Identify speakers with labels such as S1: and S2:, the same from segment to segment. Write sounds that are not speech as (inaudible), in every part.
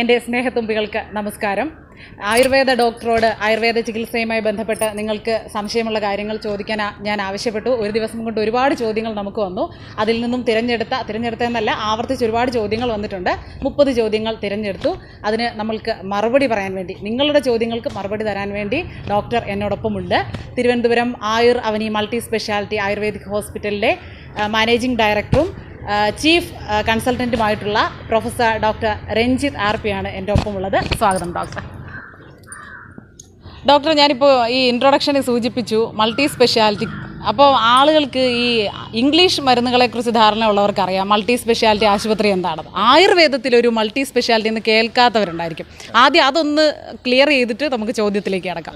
S1: എന്റെ സ്നേഹത്തുമ്പികൾക്ക് നമസ്കാരം. ആയുർവേദ ഡോക്ടറോട് ആയുർവേദ ചികിത്സയുമായി ബന്ധപ്പെട്ട് നിങ്ങൾക്ക് സംശയമുള്ള കാര്യങ്ങൾ ചോദിക്കാൻ ഞാൻ ആവശ്യപ്പെട്ടു. ഒരു ദിവസം കൊണ്ട് ഒരുപാട് ചോദ്യങ്ങൾ നമുക്ക് വന്നു. അതിൽ നിന്നും തിരഞ്ഞെടുത്ത തിരഞ്ഞെടുത്തതെന്നല്ല ആവർത്തിച്ച് ഒരുപാട് ചോദ്യങ്ങൾ വന്നിട്ടുണ്ട്. മുപ്പത് ചോദ്യങ്ങൾ തിരഞ്ഞെടുത്തു. അതിന് നമ്മൾക്ക് മറുപടി പറയാൻ വേണ്ടി നിങ്ങളുടെ ചോദ്യങ്ങൾക്ക് മറുപടി തരാൻ വേണ്ടി doctor എന്നോടൊപ്പമുണ്ട്. Thiruvananthapuram Ayur Avani multi speciality ayurvedic ഹോസ്പിറ്റലിലെ മാനേജിംഗ് ഡയറക്ടറും chief കൺസൾട്ടന്റുമായിട്ടുള്ള professor doctor Ranjith R P ആണ് എന്റെ ഒപ്പമുള്ളത്. സ്വാഗതം ഡോക്ടർ. ഡോക്ടർ ഞാനിപ്പോൾ ഈ ഇൻട്രൊഡക്ഷനെ സൂചിപ്പിച്ചു മൾട്ടി സ്പെഷ്യാലിറ്റി അപ്പോൾ ആളുകൾക്ക് ഈ ഇംഗ്ലീഷ് മരുന്നുകളെക്കുറിച്ച് ധാരണ ഉള്ളവർക്കറിയാം മൾട്ടി സ്പെഷ്യാലിറ്റി ആശുപത്രി എന്താണെന്ന്. ആയുർവേദത്തിലൊരു മൾട്ടി സ്പെഷ്യാലിറ്റി എന്ന് കേൾക്കാത്തവരുണ്ടായിരിക്കും. ആദ്യം അതൊന്ന് ക്ലിയർ ചെയ്തിട്ട് നമുക്ക് ചോദ്യത്തിലേക്ക് കിടക്കാം.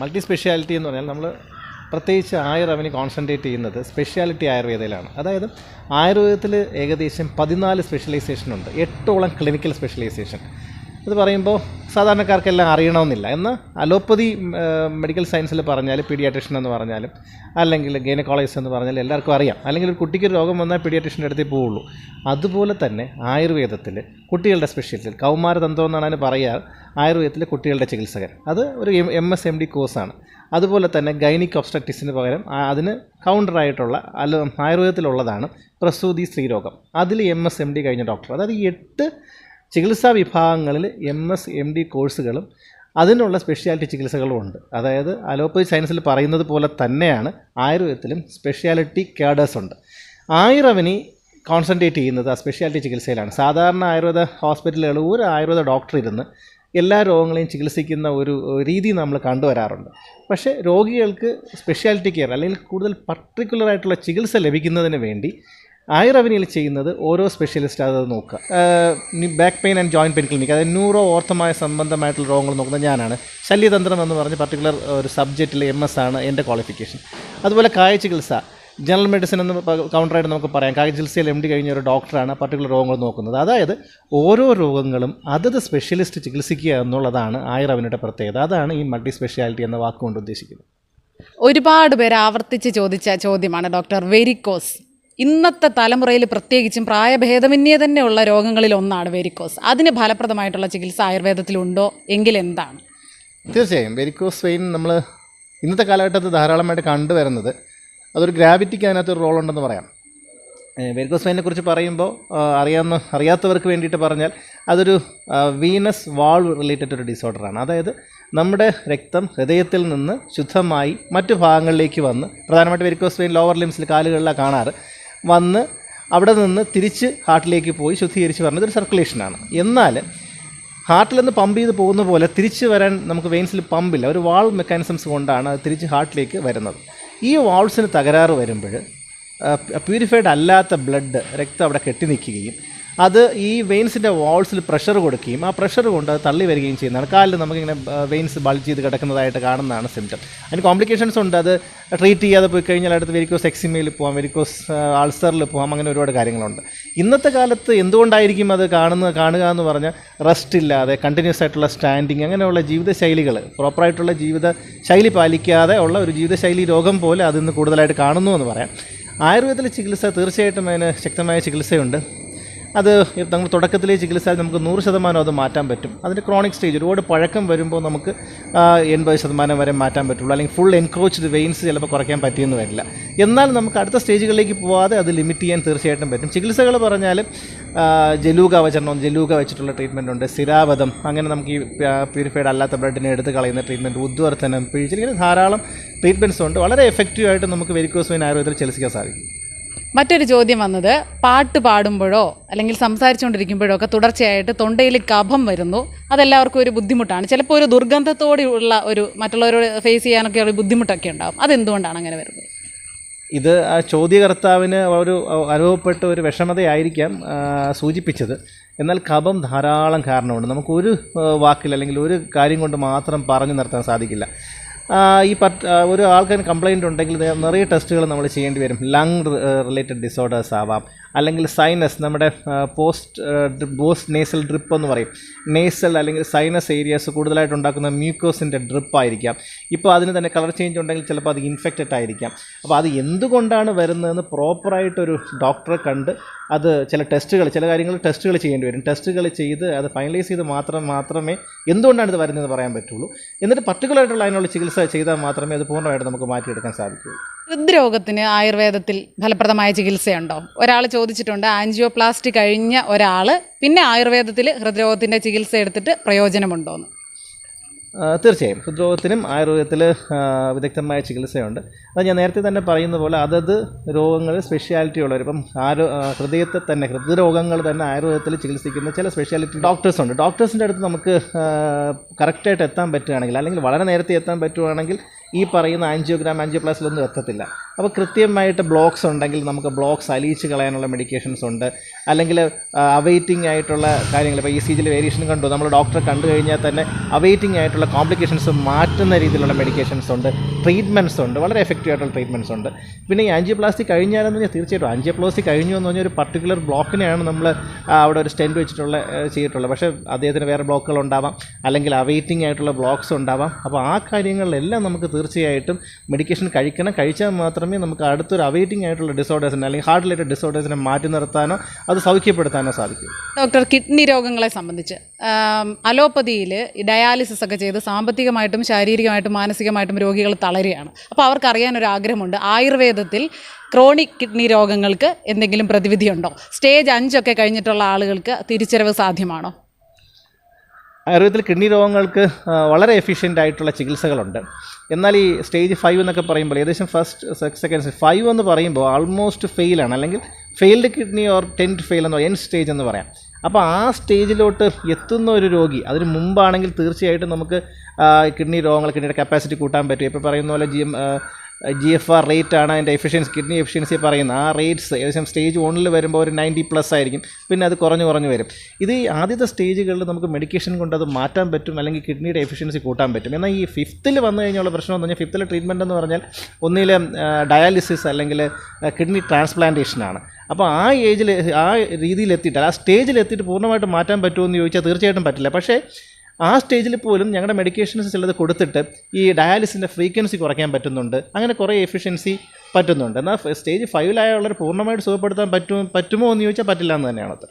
S2: മൾട്ടി സ്പെഷ്യാലിറ്റി എന്ന് പറഞ്ഞാൽ നമ്മൾ പ്രത്യേകിച്ച് ആയുർവേദം കോൺസെൻട്രേറ്റ് ചെയ്യുന്നത് സ്പെഷ്യാലിറ്റി ആയുർവേദയിലാണ്. അതായത് ആയുർവേദത്തിൽ ഏകദേശം പതിനാല് സ്പെഷ്യലൈസേഷൻ ഉണ്ട്. എട്ടോളം ക്ലിനിക്കൽ സ്പെഷ്യലൈസേഷൻ അത് പറയുമ്പോൾ സാധാരണക്കാർക്കെല്ലാം അറിയണമെന്നില്ല. എന്നാൽ അലോപ്പതി മെഡിക്കൽ സയൻസിൽ പറഞ്ഞാൽ പീഡിയാട്രിഷ്യൻ എന്ന് പറഞ്ഞാലും അല്ലെങ്കിൽ ഗൈനക്കോളജിസ്റ്റ് എന്ന് പറഞ്ഞാലും എല്ലാവർക്കും അറിയാം. അല്ലെങ്കിൽ ഒരു കുട്ടിക്ക് രോഗം വന്നാൽ പീഡിയാട്രിഷ്യന്റെ അടുത്തേ പോവുള്ളൂ. അതുപോലെ തന്നെ ആയുർവേദത്തിൽ കുട്ടികളുടെ സ്പെഷ്യലിറ്റി കൗമാരതന്ത്രം എന്നാണ് അതിന് പറയുക ആയുർവേദത്തിലെ കുട്ടികളുടെ ചികിത്സകൻ. അത് ഒരു എം എസ് എം ഡി കോഴ്സാണ് അതുപോലെ തന്നെ ഗൈനിക് ഒബ്സ്ട്രക്റ്റിക്സിന് പകരം അതിന് കൗണ്ടറായിട്ടുള്ള അല്ല ആയുർവേദത്തിലുള്ളതാണ് പ്രസൂതി സ്ത്രീരോഗം. അതിൽ എം എസ് എം ഡി കഴിഞ്ഞ ഡോക്ടർ. അതായത് എട്ട് ചികിത്സാ വിഭാഗങ്ങളിൽ എം എസ് എം ഡി കോഴ്സുകളും അതിനുള്ള സ്പെഷ്യാലിറ്റി ചികിത്സകളും ഉണ്ട്. അതായത് അലോപ്പതി സയൻസിൽ പറയുന്നത് പോലെ തന്നെയാണ് ആയുർവേദത്തിലും സ്പെഷ്യാലിറ്റി കേഡേഴ്സ് ഉണ്ട്. ആയുർവനി കോൺസെൻട്രേറ്റ് ചെയ്യുന്നത് ആ സ്പെഷ്യാലിറ്റി ചികിത്സയിലാണ്. സാധാരണ ആയുർവേദ ഹോസ്പിറ്റലുകൾ ഒരു ആയുർവേദ ഡോക്ടർ ഇരുന്ന് എല്ലാ രോഗങ്ങളെയും ചികിത്സിക്കുന്ന ഒരു രീതി നമ്മൾ കണ്ടുവരാറുണ്ട്. പക്ഷേ രോഗികൾക്ക് സ്പെഷ്യാലിറ്റി കെയർ അല്ലെങ്കിൽ കൂടുതൽ പർട്ടിക്കുലർ ആയിട്ടുള്ള ചികിത്സ ലഭിക്കുന്നതിന് വേണ്ടി ആയുർവേദനയിൽ ചെയ്യുന്നത് ഓരോ സ്പെഷ്യലിസ്റ്റ് അത് നോക്കുക. Back pain and joint pain clinic അതായത് ന്യൂറോ ഓർത്തമായ സംബന്ധമായിട്ടുള്ള രോഗങ്ങൾ നോക്കുന്നത് ഞാനാണ്. ശല്യതന്ത്രം എന്ന് പറഞ്ഞ് പർട്ടിക്കുലർ ഒരു സബ്ജക്റ്റിൽ എം എസ് ആണ് എന്റെ ക്വാളിഫിക്കേഷൻ അതുപോലെ കായ ചികിത്സ. ജനറൽ മെഡിസിൻ എന്ന് കൗണ്ടറായിട്ട് നമുക്ക് പറയാം. കായ ചികിത്സയിൽ എം ഡി കഴിഞ്ഞ ഒരു ഡോക്ടറാണ് പർട്ടിക്കുലർ രോഗങ്ങൾ നോക്കുന്നത്. അതായത് ഓരോ രോഗങ്ങളും അതത് സ്പെഷ്യലിസ്റ്റ് ചികിത്സിക്കുക എന്നുള്ളതാണ് ആയുർവേദനയുടെ പ്രത്യേകത. അതാണ് ഈ മൾട്ടി സ്പെഷ്യാലിറ്റി എന്ന വാക്കുകൊണ്ട് ഉദ്ദേശിക്കുന്നത്.
S1: ഒരുപാട് പേര് ആവർത്തിച്ച് ചോദിച്ച ചോദ്യമാണ് ഡോക്ടർ വെരിക്കോസ്. ഇന്നത്തെ തലമുറയിൽ പ്രത്യേകിച്ചും പ്രായഭേദമന്യേ തന്നെയുള്ള രോഗങ്ങളിൽ ഒന്നാണ് വെരിക്കോസ്. അതിന് ഫലപ്രദമായിട്ടുള്ള ചികിത്സ ആയുർവേദത്തിലുണ്ടോ എങ്കിൽ എന്താണ്?
S2: തീർച്ചയായും. വെരിക്കോസ് വെയിൻ നമ്മൾ ഇന്നത്തെ കാലഘട്ടത്തിൽ ധാരാളമായിട്ട് കണ്ടുവരുന്നത് അതൊരു ഗ്രാവിറ്റിക്ക് അതിനകത്ത് ഒരു റോൾ ഉണ്ടെന്ന് പറയാം വെരിക്കോസ് വെയിനെ കുറിച്ച് പറയുമ്പോൾ അറിയാവുന്ന അറിയാത്തവർക്ക് വേണ്ടിയിട്ട് പറഞ്ഞാൽ അതൊരു വീനസ് വാൾവ് റിലേറ്റഡ് ഒരു ഡിസോർഡറാണ് അതായത് നമ്മുടെ രക്തം ഹൃദയത്തിൽ നിന്ന് ശുദ്ധമായി മറ്റു ഭാഗങ്ങളിലേക്ക് വന്ന് പ്രധാനമായിട്ട് വെരിക്കോസ് വെയിൻ ലോവർ ലിംസിൽ കാലുകളിലാണ് കാണാറ് വന്ന് അവിടെ നിന്ന് തിരിച്ച് ഹാർട്ടിലേക്ക് പോയി ശുദ്ധീകരിച്ച് പറഞ്ഞത് ഒരു സർക്കുലേഷനാണ് എന്നാൽ ഹാർട്ടിൽ നിന്ന് പമ്പ് ചെയ്ത് പോകുന്ന പോലെ തിരിച്ച് വരാൻ നമുക്ക് വെയിൻസിൽ പമ്പില്ല ഒരു വാൾ മെക്കാനിസംസ് കൊണ്ടാണ് അത് തിരിച്ച് ഹാർട്ടിലേക്ക് വരുന്നത്. ഈ വാൾസിന് തകരാറ് വരുമ്പോൾ പ്യൂരിഫൈഡ് അല്ലാത്ത ബ്ലഡ് രക്തം അവിടെ കെട്ടി നിൽക്കുകയും അത് ഈ വെയിൻസിന്റെ വാൾസിൽ പ്രഷർ കൊടുക്കുകയും ആ പ്രഷർ കൊണ്ട് അത് തള്ളി വരികയും ചെയ്യുന്നതാണ്. കാലിൽ നമുക്കിങ്ങനെ വെയിൻസ് ബൾജ് ചെയ്ത് കിടക്കുന്നതായിട്ട് കാണുന്നതാണ് സിംറ്റം അതിന് കോംപ്ലിക്കേഷൻസ് ഉണ്ട്. അത് ട്രീറ്റ് ചെയ്യാതെ പോയി കഴിഞ്ഞാൽ അടുത്ത് വെരിക്കോസ് എക്സിമയിൽ പോകാം വെരിക്കോസ് അൾസറിൽ പോകാം അങ്ങനെ ഒരുപാട് കാര്യങ്ങളുണ്ട്. ഇന്നത്തെ കാലത്ത് എന്തുകൊണ്ടായിരിക്കും അത് കാണുന്ന കാണുക എന്ന് പറഞ്ഞാൽ റെസ്റ്റ് ഇല്ലാതെ കണ്ടിന്യൂസ് ആയിട്ടുള്ള സ്റ്റാൻഡിങ് അങ്ങനെയുള്ള ജീവിതശൈലികൾ പ്രോപ്പറായിട്ടുള്ള ജീവിത ശൈലി പാലിക്കാതെ ഉള്ള ഒരു ജീവിതശൈലി രോഗം പോലെ അതിന്ന് കൂടുതലായിട്ട് കാണുന്നു എന്ന് പറയാം. ആയുർവേദത്തിലെ ചികിത്സ തീർച്ചയായിട്ടും അതിന് ശക്തമായ ചികിത്സയുണ്ട്. അത് നമ്മൾ തുടക്കത്തിലെ ചികിത്സ നമുക്ക് നൂറ് ശതമാനം അത് മാറ്റാൻ പറ്റും. അതിന്റെ ക്രോണിക് സ്റ്റേജ് ഒരുപാട് പഴക്കം വരുമ്പോൾ നമുക്ക് എൺപത് ശതമാനം വരെ മാറ്റാൻ പറ്റുള്ളൂ. അല്ലെങ്കിൽ ഫുൾ എൻക്രോച്ച്ഡ് വെയിൻസ് ചിലപ്പോൾ കുറയ്ക്കാൻ പറ്റിയെന്ന് വരില്ല. എന്നാൽ നമുക്ക് അടുത്ത സ്റ്റേജുകളിലേക്ക് പോവാതെ അത് ലിമിറ്റ് ചെയ്യാൻ തീർച്ചയായിട്ടും പറ്റും. ചികിത്സകൾ പറഞ്ഞാൽ ജലൂക വചരണം ജലൂക വെച്ചിട്ടുള്ള ട്രീറ്റ്മെന്റ് ഉണ്ട്. സ്ഥിരാവതം അങ്ങനെ നമുക്ക് ഈ പ്യൂരിഫൈഡ് അല്ലാത്ത ബ്ലഡിനെ എടുത്ത് കളയുന്ന ട്രീറ്റ്മെന്റ് ഉദ്വർത്തനം പിഴിച്ചിൽ ഇങ്ങനെ ധാരാളം ട്രീറ്റ്മെന്റ്സ് ഉണ്ട്. വളരെ എഫക്റ്റീവായിട്ട് നമുക്ക് വെരിക്കോസ് ആയുർവേദത്തിൽ ചികിത്സിക്കാൻ സാധിക്കും.
S1: മറ്റൊരു ചോദ്യം വന്നത് പാട്ട് പാടുമ്പോഴോ അല്ലെങ്കിൽ സംസാരിച്ചുകൊണ്ടിരിക്കുമ്പോഴോ ഒക്കെ തുടർച്ചയായിട്ട് തൊണ്ടയിൽ കഭം വരുന്നു. അതെല്ലാവർക്കും ഒരു ബുദ്ധിമുട്ടാണ്. ചിലപ്പോൾ ഒരു ദുർഗന്ധത്തോടെയുള്ള ഒരു മറ്റുള്ളവരോട് ഫേസ് ചെയ്യാനൊക്കെ ഒരു ബുദ്ധിമുട്ടൊക്കെ ഉണ്ടാകും അതെന്തുകൊണ്ടാണ് അങ്ങനെ വരുന്നത്?
S2: ഇത് ആ ചോദ്യകർത്താവിന് ഒരു അനുഭവപ്പെട്ട ഒരു വിഷമതയായിരിക്കാം സൂചിപ്പിച്ചത്. എന്നാൽ കപം ധാരാളം കാരണമുണ്ട്. നമുക്കൊരു വാക്കിൽ അല്ലെങ്കിൽ ഒരു കാര്യം കൊണ്ട് മാത്രം പറഞ്ഞു നിർത്താൻ സാധിക്കില്ല. ഈ ഒരു ആൾക്കാർ കംപ്ലൈന്റ് ഉണ്ടെങ്കിൽ നിറയെ ടെസ്റ്റുകൾ നമ്മൾ ചെയ്യേണ്ടി വരും. ലങ് റിലേറ്റഡ് ഡിസോർഡേഴ്സ് ആവാം. അല്ലെങ്കിൽ സൈനസ് നമ്മുടെ പോസ്റ്റ് പോസ്റ്റ് നേസൽ ഡ്രിപ്പ് എന്ന് പറയും. നേസൽ അല്ലെങ്കിൽ സൈനസ് ഏരിയാസ് കൂടുതലായിട്ട് ഉണ്ടാക്കുന്ന മ്യൂക്കോസിന്റെ ഡ്രിപ്പ് ആയിരിക്കാം. ഇപ്പോൾ അതിന് തന്നെ കളർ ചേഞ്ച് ഉണ്ടെങ്കിൽ ചിലപ്പോൾ അത് ഇൻഫെക്റ്റഡ് ആയിരിക്കാം. അപ്പോൾ അത് എന്തുകൊണ്ടാണ് വരുന്നതെന്ന് പ്രോപ്പറായിട്ടൊരു ഡോക്ടറെ കണ്ട് അത് ചില ടെസ്റ്റുകൾ ചില കാര്യങ്ങൾ ടെസ്റ്റുകൾ ചെയ്യേണ്ടി വരും. ടെസ്റ്റുകൾ ചെയ്ത് അത് ഫൈനലൈസ് ചെയ്ത് മാത്രം മാത്രമേ എന്തുകൊണ്ടാണ് ഇത് വരുന്നതെന്ന് പറയാൻ പറ്റുള്ളൂ. എന്നിട്ട് പർട്ടിക്കുലറായിട്ടുള്ള അതിനുള്ള ചികിത്സ ചെയ്താൽ മാത്രമേ അത് പൂർണമായിട്ട് നമുക്ക് മാറ്റിയെടുക്കാൻ സാധിക്കുകയുള്ളൂ
S1: ഹൃദ്രോഗത്തിന് ആയുർവേദത്തിൽ ഫലപ്രദമായ ചികിത്സയുണ്ടോ? ഒരാൾ ചോദിച്ചിട്ടുണ്ട് ആൻജിയോപ്ലാസ്റ്റി കഴിഞ്ഞ ഒരാൾ പിന്നെ ആയുർവേദത്തിൽ ഹൃദ്രോഗത്തിന്റെ ചികിത്സ എടുത്തിട്ട്
S2: പ്രയോജനമുണ്ടോന്ന്? തീർച്ചയായും. ഹൃദ്രോഗത്തിനും ആയുർവേദത്തിൽ വിദഗ്ധമായ ചികിത്സയുണ്ട്. അത് ഞാൻ നേരത്തെ തന്നെ പറയുന്ന പോലെ അതത് രോഗങ്ങൾ സ്പെഷ്യാലിറ്റി ഉള്ളവർ ഇപ്പം ആരോ ഹൃദയത്തെ തന്നെ ഹൃദ്രോഗങ്ങൾ തന്നെ ആയുർവേദത്തിൽ ചികിത്സിക്കുന്ന ചില സ്പെഷ്യാലിറ്റി ഡോക്ടേഴ്സ് ഉണ്ട്. ഡോക്ടേഴ്സിന്റെ അടുത്ത് നമുക്ക് കറക്റ്റായിട്ട് എത്താൻ പറ്റുകയാണെങ്കിൽ അല്ലെങ്കിൽ വളരെ നേരത്തെ എത്താൻ പറ്റുകയാണെങ്കിൽ ഈ പറയുന്ന ആൻജിയോഗ്രാം ആൻജിയോപ്ലാസിലൊന്നും എത്തത്തില്ല. അപ്പോൾ കൃത്യമായിട്ട് ബ്ലോക്സ് ഉണ്ടെങ്കിൽ നമുക്ക് ബ്ലോക്സ് അലിയിച്ച് കളയാനുള്ള മെഡിക്കേഷൻസ് ഉണ്ട്. അല്ലെങ്കിൽ അവൈറ്റിംഗ് ആയിട്ടുള്ള കാര്യങ്ങൾ ഇപ്പോൾ ഇ സി ജിയിൽ വേരിയേഷൻ കണ്ടു. നമ്മൾ ഡോക്ടറെ കണ്ടു കഴിഞ്ഞാൽ തന്നെ അവൈറ്റിംഗ് ആയിട്ടുള്ള കോംപ്ലിക്കേഷൻസ് മാറ്റുന്ന രീതിയിലുള്ള മെഡിക്കേഷൻസ് ഉണ്ട്. ട്രീറ്റ്മെന്റ്സ് ഉണ്ട്. വളരെ എഫക്റ്റീവ് ആയിട്ടുള്ള ട്രീറ്റ്മെന്റ്സ് ഉണ്ട്. പിന്നെ ഈ ആൻജിയോപ്ലാസ്റ്റി കഴിഞ്ഞാലെന്ന് പറഞ്ഞാൽ തീർച്ചയായിട്ടും ആൻജിയോപ്ലാസ്റ്റി കഴിഞ്ഞു എന്ന് പറഞ്ഞാൽ ഒരു പർട്ടിക്കുലർ ബ്ലോക്കിനെയാണ് നമ്മൾ അവിടെ ഒരു സ്റ്റെന്റ് വെച്ചിട്ടുള്ള ചെയ്തിട്ടുള്ളത്. പക്ഷേ അദ്ദേഹത്തിന് വേറെ ബ്ലോക്കുകൾ ഉണ്ടാവാം. അല്ലെങ്കിൽ അവൈറ്റിംഗ് ആയിട്ടുള്ള ബ്ലോക്സ് ഉണ്ടാവാം. അപ്പോൾ ആ കാര്യങ്ങളിലെല്ലാം നമുക്ക് തീർച്ചയായിട്ടും മെഡിക്കേഷൻ കഴിക്കണം. കഴിച്ചാൽ മാത്രമേ നമുക്ക് അടുത്തൊരു അവൈറ്റിംഗ് ആയിട്ടുള്ള ഡിസോർഡേഴ്സിനെ അല്ലെങ്കിൽ ഹാർട്ട് റിലേറ്റഡ് ഡിസോർഡേഴ്സിനെ മാറ്റി നിർത്താനോ അത് സൗഖ്യപ്പെടുത്താനോ സാധിക്കും.
S1: ഡോക്ടർ കിഡ്നി രോഗങ്ങളെ സംബന്ധിച്ച് അലോപ്പതിയിൽ ഡയാലിസിസ് ഒക്കെ ചെയ്ത് സാമ്പത്തികമായിട്ടും ശാരീരികമായിട്ടും മാനസികമായിട്ടും രോഗികൾ തളരുകയാണ്. അപ്പോൾ അവർക്ക് അറിയാൻ ഒരു ആഗ്രഹമുണ്ട്. ആയുർവേദത്തിൽ ക്രോണിക് കിഡ്നി രോഗങ്ങൾക്ക് എന്തെങ്കിലും പ്രതിവിധിയുണ്ടോ? സ്റ്റേജ് അഞ്ചൊക്കെ കഴിഞ്ഞിട്ടുള്ള ആളുകൾക്ക് തിരിച്ചറിവ് സാധ്യമാണോ?
S2: ആയുർവേദത്തിൽ കിഡ്നി രോഗങ്ങൾക്ക് വളരെ എഫിഷ്യന്റ് ആയിട്ടുള്ള ചികിത്സകളുണ്ട്. എന്നാൽ ഈ സ്റ്റേജ് ഫൈവ് എന്നൊക്കെ പറയുമ്പോൾ ഏകദേശം ഫസ്റ്റ് സെക്കൻഡ് ഫൈവ് എന്ന് പറയുമ്പോൾ ആൾമോസ്റ്റ് ഫെയിലാണ് അല്ലെങ്കിൽ failed kidney or tent fail എന്ന് എൻ സ്റ്റേജ് എന്ന് പറയാം. അപ്പോൾ ആ സ്റ്റേജിലോട്ട് എത്തുന്ന ഒരു രോഗി അതിന് മുമ്പാണെങ്കിൽ തീർച്ചയായിട്ടും നമുക്ക് കിഡ്നി രോഗങ്ങൾ കിഡ്നിയുടെ കപ്പാസിറ്റി കൂട്ടാൻ പറ്റും. ഇപ്പോൾ പറയുന്ന പോലെ G M G F R rate ആണ് അതിന്റെ എഫിഷ്യൻസി കിഡ്നി എഫിഷ്യൻസി പറയുന്നത്. ആ റേറ്റ്സ് ഏകദേശം സ്റ്റേജ് വണ്ണിൽ വരുമ്പോൾ ഒരു നയന്റി പ്ലസ് ആയിരിക്കും. പിന്നെ അത് കുറഞ്ഞു കുറഞ്ഞു വരും. ഇത് ആദ്യത്തെ സ്റ്റേജുകളിൽ നമുക്ക് മെഡിക്കേഷൻ കൊണ്ട് അത് മാറ്റാൻ പറ്റും അല്ലെങ്കിൽ കിഡ്നിയുടെ എഫിഷ്യൻസി കൂട്ടാൻ പറ്റും. എന്നാൽ ഈ ഫിഫ്ത്തിൽ വന്നു കഴിഞ്ഞുള്ള പ്രശ്നം എന്ന് പറഞ്ഞാൽ ഫിഫ്ത്തിലെ ട്രീറ്റ്മെന്റ് എന്ന് പറഞ്ഞാൽ ഒന്നിൽ ഡയാലിസിസ് അല്ലെങ്കിൽ കിഡ്നി ട്രാൻസ്പ്ലാന്റേഷനാണ് അപ്പോൾ ആ ഏജിൽ ആ രീതിയിൽ എത്തിയിട്ട് ആ സ്റ്റേജിൽ എത്തിയിട്ട് പൂർണമായിട്ട് മാറ്റാൻ പറ്റുമോ എന്ന് ചോദിച്ചാൽ തീർച്ചയായിട്ടും പറ്റില്ല. പക്ഷേ ആ സ്റ്റേജിൽ പോലും ഞങ്ങളുടെ മെഡിക്കേഷൻസ് ചിലത് കൊടുത്തിട്ട് ഈ ഡയാലിസിന്റെ ഫ്രീക്വൻസി കുറയ്ക്കാൻ പറ്റുന്നുണ്ട്. അങ്ങനെ കുറേ എഫിഷ്യൻസി പറ്റുന്നുണ്ട്. എന്നാൽ സ്റ്റേജ് ഫൈവിലായുള്ളവർ പൂർണമായിട്ട് സുഖപ്പെടുത്താൻ പറ്റുമോ പറ്റുമോ എന്ന് ചോദിച്ചാൽ പറ്റില്ല എന്ന് തന്നെയാണ് അത്ര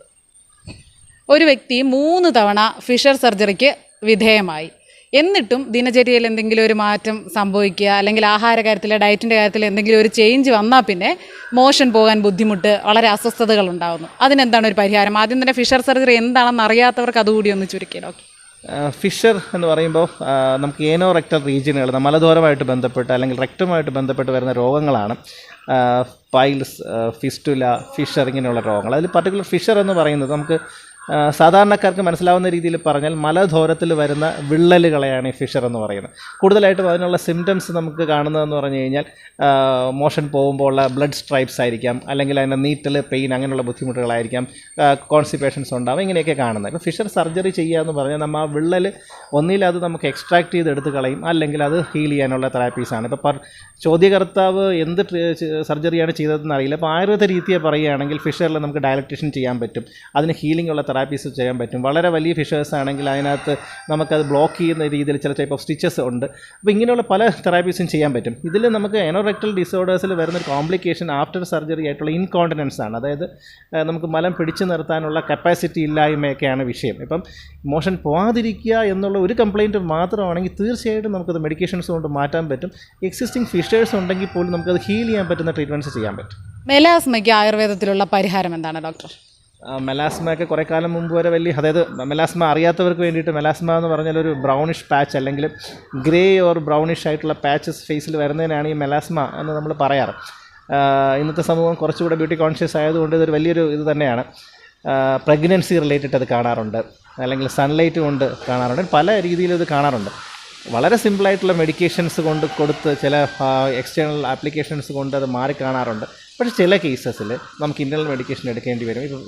S1: ഒരു വ്യക്തി മൂന്ന് തവണ ഫിഷർ സർജറിക്ക് വിധേയമായി. എന്നിട്ടും ദിനചര്യയിൽ എന്തെങ്കിലും ഒരു മാറ്റം സംഭവിക്കുക അല്ലെങ്കിൽ ആഹാര കാര്യത്തിൽ ഡയറ്റിന്റെ കാര്യത്തിൽ എന്തെങ്കിലും ഒരു ചേഞ്ച് വന്നാൽ പിന്നെ മോഷൻ പോകാൻ ബുദ്ധിമുട്ട് വളരെ അസ്വസ്ഥതകൾ ഉണ്ടാകുന്നു അതിനെന്താണ് ഒരു പരിഹാരം? ആദ്യം തന്നെ ഫിഷർ സർജറി എന്താണെന്ന് അറിയാത്തവർക്ക് അതുകൂടി ഒന്ന് ചുരുക്കി ഡോക്ടർ.
S2: ഫിഷർ എന്ന് പറയുമ്പോൾ നമുക്ക് ഏനോ റെക്ടർ റീജിയനുകൾ മലദ്വാരമായിട്ട് ബന്ധപ്പെട്ട് അല്ലെങ്കിൽ റെക്ടറുമായിട്ട് ബന്ധപ്പെട്ട് വരുന്ന രോഗങ്ങളാണ് പൈൽസ് ഫിസ്റ്റുല ഫിഷർ ഇങ്ങനെയുള്ള രോഗങ്ങൾ. അതിൽ പർട്ടിക്കുലർ ഫിഷർ എന്ന് പറയുന്നത് നമുക്ക് സാധാരണക്കാർക്ക് മനസ്സിലാവുന്ന രീതിയിൽ പറഞ്ഞാൽ മലധോരത്തിൽ വരുന്ന വിള്ളലുകളെയാണ് ഈ ഫിഷർ എന്ന് പറയുന്നത്. കൂടുതലായിട്ടും അതിനുള്ള സിംറ്റംസ് നമുക്ക് കാണുന്നതെന്ന് പറഞ്ഞു കഴിഞ്ഞാൽ മോഷൻ പോകുമ്പോൾ ഉള്ള ബ്ലഡ് സ്ട്രൈപ്സ് ആയിരിക്കാം അല്ലെങ്കിൽ അതിന്റെ നീറ്റൽ പെയിൻ അങ്ങനെയുള്ള ബുദ്ധിമുട്ടുകളായിരിക്കാം കോൺസിപ്പേഷൻസ് ഉണ്ടാവും ഇങ്ങനെയൊക്കെ കാണുന്നത്. ഇപ്പോൾ ഫിഷർ സർജറി ചെയ്യുക എന്ന് പറഞ്ഞാൽ നമ്മൾ ആ വിള്ളൽ ഒന്നിൽ അത് നമുക്ക് എക്സ്ട്രാക്ട് ചെയ്ത് എടുത്ത് കളയും അല്ലെങ്കിൽ അത് ഹീൽ ചെയ്യാനുള്ള തെറാപ്പീസാണ് ഇപ്പോൾ പർ ചോദ്യകർത്താവ് എന്ത് സർജറിയാണ് ചെയ്തതെന്ന് അറിയില്ല. അപ്പോൾ ആയുർവേദ രീതിയെ പറയുകയാണെങ്കിൽ ഫിഷറിൽ നമുക്ക് ഡയലക്ടേഷൻ ചെയ്യാൻ പറ്റും. അതിന് ഹീലിംഗ് ഉള്ള തെറാപ്പീസ് ചെയ്യാൻ പറ്റും. വളരെ വലിയ ഫിഷേഴ്സ് ആണെങ്കിൽ അതിനകത്ത് നമുക്കത് ബ്ലോക്ക് ചെയ്യുന്ന രീതിയിൽ ചില ടൈപ്പ് ഓഫ് സ്റ്റിച്ചസ് ഉണ്ട്. അപ്പോൾ ഇങ്ങനെയുള്ള പല തെറാപ്പീസും ചെയ്യാൻ പറ്റും. ഇതിൽ നമുക്ക് എനോറെക്ടൽ ഡിസോർഡേഴ്സിൽ വരുന്ന ഒരു കോംപ്ലിക്കേഷൻ ആഫ്റ്റർ സർജറി ആയിട്ടുള്ള ഇൻകോണ്ടിനൻസ് ആണ്. അതായത് നമുക്ക് മലം പിടിച്ചു നിർത്താനുള്ള കപ്പാസിറ്റി ഇല്ലായ്മയൊക്കെയാണ് വിഷയം. ഇപ്പം മോഷൻ പോകാതിരിക്കുക എന്നുള്ള ഒരു കംപ്ലയിന്റ് മാത്രമാണെങ്കിൽ തീർച്ചയായിട്ടും നമുക്കത് മെഡിക്കേഷൻസ് കൊണ്ട് മാറ്റാൻ പറ്റും. എക്സിസ്റ്റിംഗ് ഫിഷേഴ്സ് ഉണ്ടെങ്കിൽ പോലും നമുക്കത് ഹീൽ ചെയ്യാൻ പറ്റുന്ന ട്രീറ്റ്മെന്റ്സ് ചെയ്യാൻ പറ്റും.
S1: മെലാസ്മയ്ക്ക് ആയുർവേദത്തിലുള്ള പരിഹാരം എന്താണ് ഡോക്ടർ
S2: മെലാസ്മ ഒക്കെ കുറേ കാലം മുമ്പ് വരെ വലിയ അതായത് മെലാസ്മ അറിയാത്തവർക്ക് വേണ്ടിയിട്ട് മെലാസ്മ എന്ന് പറഞ്ഞാൽ ഒരു ബ്രൗണിഷ് പാച്ച് അല്ലെങ്കിൽ ഗ്രേ ഓർ ബ്രൗണിഷ് ആയിട്ടുള്ള പാച്ചസ് ഫേസിൽ വരുന്നതിനാണ് ഈ മെലാസ്മ എന്ന് നമ്മൾ പറയാറ്. ഇന്നത്തെ സമൂഹം കുറച്ചുകൂടെ ബ്യൂട്ടി കോൺഷ്യസ് ആയതുകൊണ്ട് ഇതൊരു വലിയൊരു ഇത് തന്നെയാണ്. പ്രഗ്നൻസി റിലേറ്റഡ് അത് കാണാറുണ്ട്. അല്ലെങ്കിൽ സൺലൈറ്റ് കൊണ്ട് കാണാറുണ്ട്. പല രീതിയിലും ഇത് കാണാറുണ്ട്. വളരെ സിമ്പിളായിട്ടുള്ള മെഡിക്കേഷൻസ് കൊണ്ട് കൊടുത്ത് ചില എക്സ്റ്റേണൽ ആപ്ലിക്കേഷൻസ് കൊണ്ട് അത് മാറി കാണാറുണ്ട്. പക്ഷേ ചില കേസസിൽ നമുക്ക് ഇന്റർണൽ മെഡിക്കേഷൻ എടുക്കേണ്ടി വരും.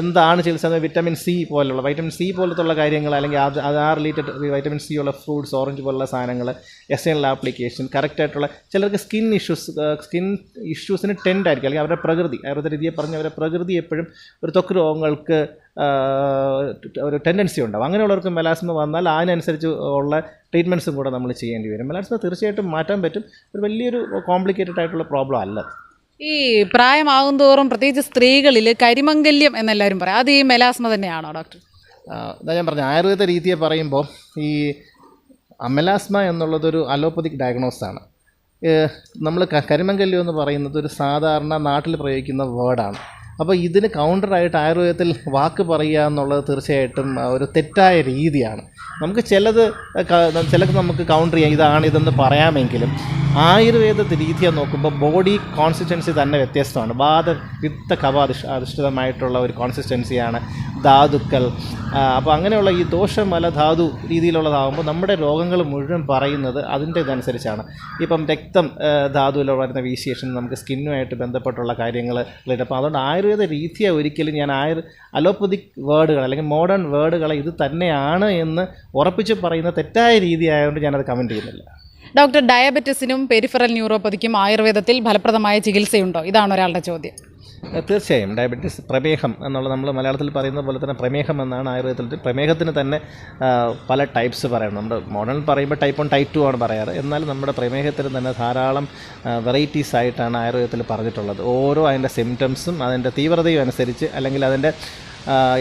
S2: എന്താണ് ചികിത്സ? വിറ്റമിൻ സി പോലുള്ള വൈറ്റമിൻ സി പോലത്തുള്ള കാര്യങ്ങൾ അല്ലെങ്കിൽ അത് അത് ആ റിലേറ്റഡ് വൈറ്റമിൻ സി ഉള്ള ഫ്രൂട്ട്സ് ഓറഞ്ച് പോലുള്ള സാധനങ്ങൾ എസ് എൻ ആപ്ലിക്കേഷൻ കറക്റ്റായിട്ടുള്ള ചിലർക്ക് സ്കിൻ ഇഷ്യൂസ് സ്കിൻ ഇഷ്യൂസിന് ടെൻഡ് ആയിരിക്കും. അല്ലെങ്കിൽ അവരുടെ പ്രകൃതി അവരുടെ രീതിയെ പറഞ്ഞ അവരുടെ പ്രകൃതി എപ്പോഴും ഒരു തൊക്ക് രോഗങ്ങൾക്ക് ഒരു ടെൻഡൻസി ഉണ്ടാവും. അങ്ങനെയുള്ളവർക്ക് മെലാസ്മ വന്നാൽ അതിനനുസരിച്ച് ഉള്ള ട്രീറ്റ്മെന്റ്സും കൂടെ നമ്മൾ ചെയ്യേണ്ടി വരും. മെലാസ്മ തീർച്ചയായിട്ടും മാറ്റാൻ പറ്റും. ഒരു വലിയൊരു കോംപ്ലിക്കേറ്റഡ് ആയിട്ടുള്ള പ്രോബ്ലം അല്ല
S1: ഈ പ്രായമാകും തോറും പ്രത്യേകിച്ച് സ്ത്രീകളിൽ കരിമംഗല്യം എന്നെല്ലാവരും പറയും. അത് ഈ മെലാസ്മ തന്നെയാണോ ഡോക്ടർ
S2: ഞാൻ പറഞ്ഞു ആയുർവേദ രീതിയെ പറയുമ്പോൾ ഈ അമലാസ്മ എന്നുള്ളതൊരു അലോപ്പതിക് ഡയഗ്നോസാണ് നമ്മൾ കരിമംഗല്യം എന്ന് പറയുന്നത് ഒരു സാധാരണ നാട്ടിൽ പ്രയോഗിക്കുന്ന വേർഡാണ് അപ്പോൾ ഇതിന് കൗണ്ടറായിട്ട് ആയുർവേദത്തിൽ വാക്ക് പറയുക എന്നുള്ളത് തീർച്ചയായിട്ടും ഒരു തെറ്റായ രീതിയാണ്. നമുക്ക് ചിലത് ചിലത് നമുക്ക് കൗണ്ടർ ചെയ്യാം. ഇതാണ് ഇതെന്ന് പറയാമെങ്കിലും ആയുർവേദ രീതിയെ നോക്കുമ്പോൾ ബോഡി കോൺസിസ്റ്റൻസി തന്നെ വ്യത്യസ്തമാണ്. വാദ വിത്ത കപാധിഷ് അധിഷ്ഠിതമായിട്ടുള്ള ഒരു കോൺസിസ്റ്റൻസിയാണ് ധാതുക്കൾ. അപ്പോൾ അങ്ങനെയുള്ള ഈ ദോഷമല ധാതു രീതിയിലുള്ളതാകുമ്പോൾ നമ്മുടെ രോഗങ്ങൾ മുഴുവൻ പറയുന്നത് അതിന്റെ ഇതനുസരിച്ചാണ് ഇപ്പം രക്തം ധാതുവിലുള്ള വരുന്ന വീശിയേഷൻ നമുക്ക് സ്കിന്നുമായിട്ട് ബന്ധപ്പെട്ടുള്ള കാര്യങ്ങൾ അപ്പോൾ അതുകൊണ്ട് ആയുർവേദ രീതിയെ ഒരിക്കലും ഞാൻ ആയുർ അലോപ്പതിക് വേർഡുകൾ അല്ലെങ്കിൽ മോഡേൺ വേർഡുകൾ ഇത് തന്നെയാണ് എന്ന് ഉറപ്പിച്ച് പറയുന്ന തെറ്റായ രീതി ആയതുകൊണ്ട് ഞാനത് കമന്റ് ചെയ്യുന്നില്ല.
S1: ഡോക്ടർ ഡയബറ്റിസിനും പെരിഫറൽ ന്യൂറോപ്പതിക്കും ആയുർവേദത്തിൽ ഫലപ്രദമായ ചികിത്സയുണ്ടോ? ഇതാണ് ഒരാളുടെ ചോദ്യം.
S2: തീർച്ചയായും. ഡയബറ്റീസ് പ്രമേഹം എന്നുള്ള നമ്മൾ മലയാളത്തിൽ പറയുന്ന പോലെ തന്നെ പ്രമേഹം എന്നാണ് ആയുർവേദത്തിൽ പ്രമേഹത്തിന് തന്നെ പല ടൈപ്സ് പറയണം നമ്മുടെ മോഡേൺ പറയുമ്പോൾ ടൈപ്പ് വൺ ടൈപ്പ് ടു ആണ് പറയാറ്. എന്നാൽ നമ്മുടെ പ്രമേഹത്തിന് തന്നെ ധാരാളം വെറൈറ്റീസ് ആയിട്ടാണ് ആയുർവേദത്തിൽ പറഞ്ഞിട്ടുള്ളത്. ഓരോ അതിന്റെ സിംറ്റംസും അതിന്റെ തീവ്രതയും അനുസരിച്ച് അല്ലെങ്കിൽ അതിന്റെ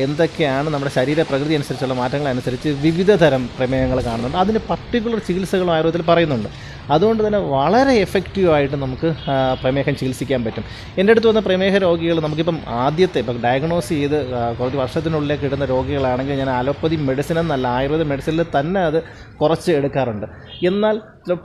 S2: എന്തൊക്കെയാണ് നമ്മുടെ ശരീര പ്രകൃതി അനുസരിച്ചുള്ള മാറ്റങ്ങൾ അനുസരിച്ച് വിവിധ തരം പ്രമേഹങ്ങൾ കാണുന്നുണ്ട്. അതിന് പർട്ടിക്കുലർ ചികിത്സകളും ആയുർവേദത്തിൽ പറയുന്നുണ്ട്. അതുകൊണ്ട് തന്നെ വളരെ എഫക്റ്റീവായിട്ട് നമുക്ക് പ്രമേഹം ചികിത്സിക്കാൻ പറ്റും. എന്റെ അടുത്ത് വന്ന പ്രമേഹ രോഗികൾ നമുക്കിപ്പം ആദ്യത്തെ ഇപ്പം ഡയഗ്നോസ് ചെയ്ത് കുറച്ച് വർഷത്തിനുള്ളിൽ ഇടുന്ന രോഗികളാണെങ്കിൽ ഞാൻ അലോപ്പതി മെഡിസിൻ എന്നല്ല ആയുർവേദ മെഡിസിനിൽ തന്നെ അത് കുറച്ച് എടുക്കാറുണ്ട്. എന്നാൽ